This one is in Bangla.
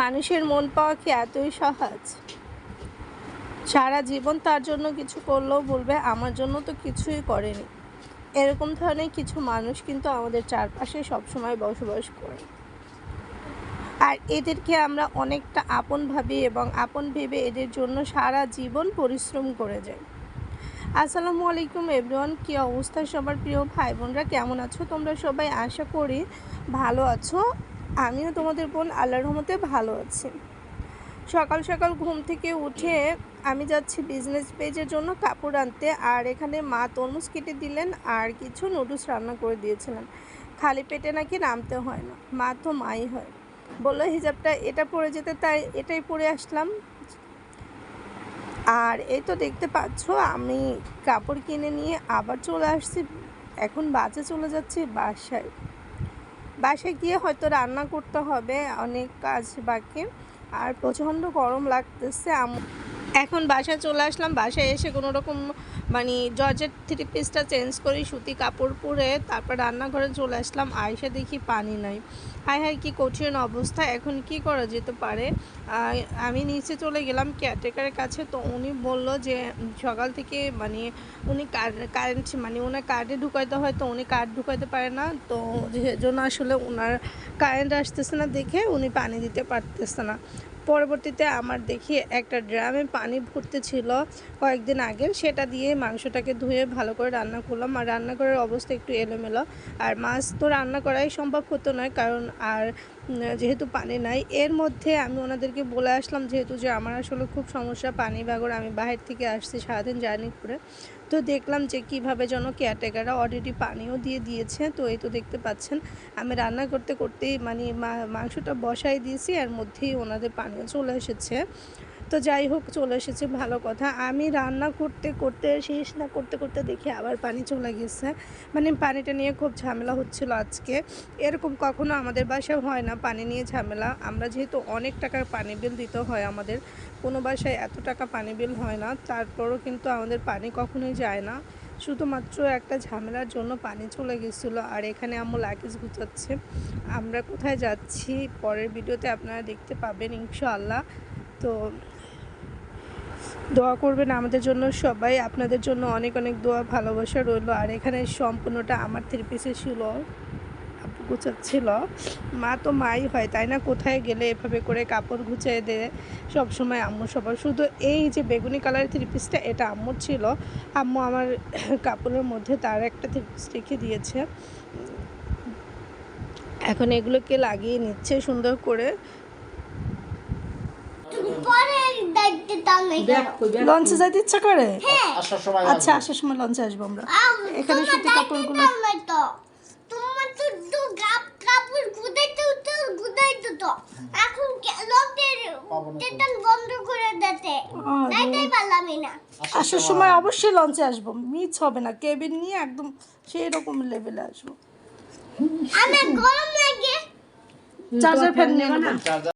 মানুষের মন পাওয়া কি এতই সহজ? সারা জীবন তার জন্য কিছু করলেও বলবে, আমার জন্য তো কিছুই করেনি। এরকম ধরনের কিছু মানুষ কিন্তু আমাদের চারপাশে সবসময় বসবাস করে। আর এদেরকে আমরা অনেকটা আপন ভাবি এবং আপন ভেবে এদের জন্য সারা জীবন পরিশ্রম করে যাই। আসসালামু আলাইকুম এভরিওয়ান, কী অবস্থা সবার প্রিয় ভাই বোনরা কেমন আছো তোমরা সবাই? আশা করি ভালো আছো। আমিও তোমাদের বোন আল্লাহর রহমতে ভালো আছি। সকাল সকাল ঘুম থেকে উঠে আমি যাচ্ছি বিজনেস পেজের জন্য কাপড় আনতে, আর এখানে মা তরমুজ কেটে দিলেন, আর কিছু নুডলস রান্না করে দিয়েছিলেন। খালি পেটে নাকি নামতে হয় না, মা তো মাই হয়। বলল, হিজাবটা এটা পরে যেতে, তাই এটাই পরে আসলাম। আর এই তো দেখতে পাচ্ছ, আমি কাপড় কিনে নিয়ে আবার চলে আসছি, এখন বাজে চলে যাচ্ছি বাসায়। বাসায় গিয়ে হয়তো রান্না করতে হবে অনেক কাজ বাকি। আর প্রচণ্ড গরম লাগতেছে এখন বাসায় চলে আসলাম, বাসায় এসে কোনো রকম মানে জর্জেট থ্রি পিসটা চেঞ্জ করি, সুতি কাপড় পরে তারপর রান্নাঘরে চলে আসলাম আয়সা দেখি পানি নাই। হায় হায় কি কঠিন অবস্থা, এখন কি করা যেতে পারে? আমি নিচে চলে গেলাম কেয়ারটেকারের কাছে, তো উনি বলল যে সকাল থেকে মানে উনি কারেন্ট মানে ওনার কার্ডে ঢুকাইতে হয়, তো উনি কার্ড ঢুকাইতে পারে না, তো জন্য আসলে ওনার কারেন্ট আসতেছে না দেখে উনি পানি দিতে পারতেছে না। পরবর্তীতে আমার দেখি একটা ড্রামে পানি ভর্তি ছিল কয়েকদিন আগে, সেটা দিয়ে মাংসটাকে ধুয়ে ভালো করে রান্না করলাম। আর রান্নাঘরের অবস্থা একটু এলোমেলো। আর মাছ তো রান্না করাই সম্ভব হতো নয় কারণ আর যেহেতু পানি নাই। এর মধ্যে আমি ওনাদেরকে বলে আসলাম যেহেতু যে আমার আসলে খুব সমস্যা, পানি বাগর আমি বাহির থেকে আসছি সারাদিন জার্নি করে। তো দেখলাম যে কীভাবে যেন কেয়ারটেকাররা অলরেডি পানিও দিয়ে দিয়েছে। তো এই তো দেখতে পাচ্ছেন, আমি রান্না করতে করতেই মানে মাংসটা বসাই দিয়েছি আর মধ্যেই ওনাদের পানিও চলে এসেছে। তো যাই হোক, চলে এসেছে ভালো কথা। আমি রান্না করতে করতে, শেষ না করতে করতে দেখি আবার পানি চলে গেছে। মানে পানিটা নিয়ে খুব ঝামেলা হচ্ছিল আজকে। এরকম কখনো আমাদের বাসায় হয় না, পানি নিয়ে ঝামেলা। আমরা যেহেতু অনেক টাকার পানি বিল দিতে হয় আমাদের, কোনো বাসায় এত টাকা পানি বিল হয় না। তারপরও কিন্তু আমাদের পানি কখনোই যায় না। শুধুমাত্র একটা ঝামেলার জন্য পানি চলে গেছিল। আর এখানে আম্মু লাগেজ গুছাচ্ছে। আমরা কোথায় যাচ্ছি? পরের ভিডিওতে আপনারা দেখতে পাবেন ইনশাআল্লাহ। তো দোয়া করবেন আমাদের জন্য সবাই। আপনাদের জন্য অনেক অনেক দোয়া, ভালোবাসা রইল। আর এখানে সম্পূর্ণটা আমার থ্রি পিসে ছিল গুছাচ্ছিল। মা তো মাই হয়, তাই না? কোথায় গেলে এভাবে করে কাপড় গুছিয়ে দেয় সবসময় আম্মু সবার। শুধু এই যে বেগুনি কালারের থ্রি পিসটা এটা আম্মুর ছিল। আম্মু আমার কাপড়ের মধ্যে তার একটা থ্রি পিস রেখে দিয়েছে। এখন এগুলোকে লাগিয়ে নিচ্ছে সুন্দর করে। লঞ্চে যাইতে ইচ্ছা করে? আসার সময় আচ্ছা আসার সময় লঞ্চে আসব আমরা। এখানে সুতি কাপড়গুলো আসার সময় অবশ্যই লঞ্চে আসব। মিস হবে না। কেবিন নিয়ে একদম সেই রকম লেভেলে আসব। চার্জার ফ্যান নেব না? চার্জার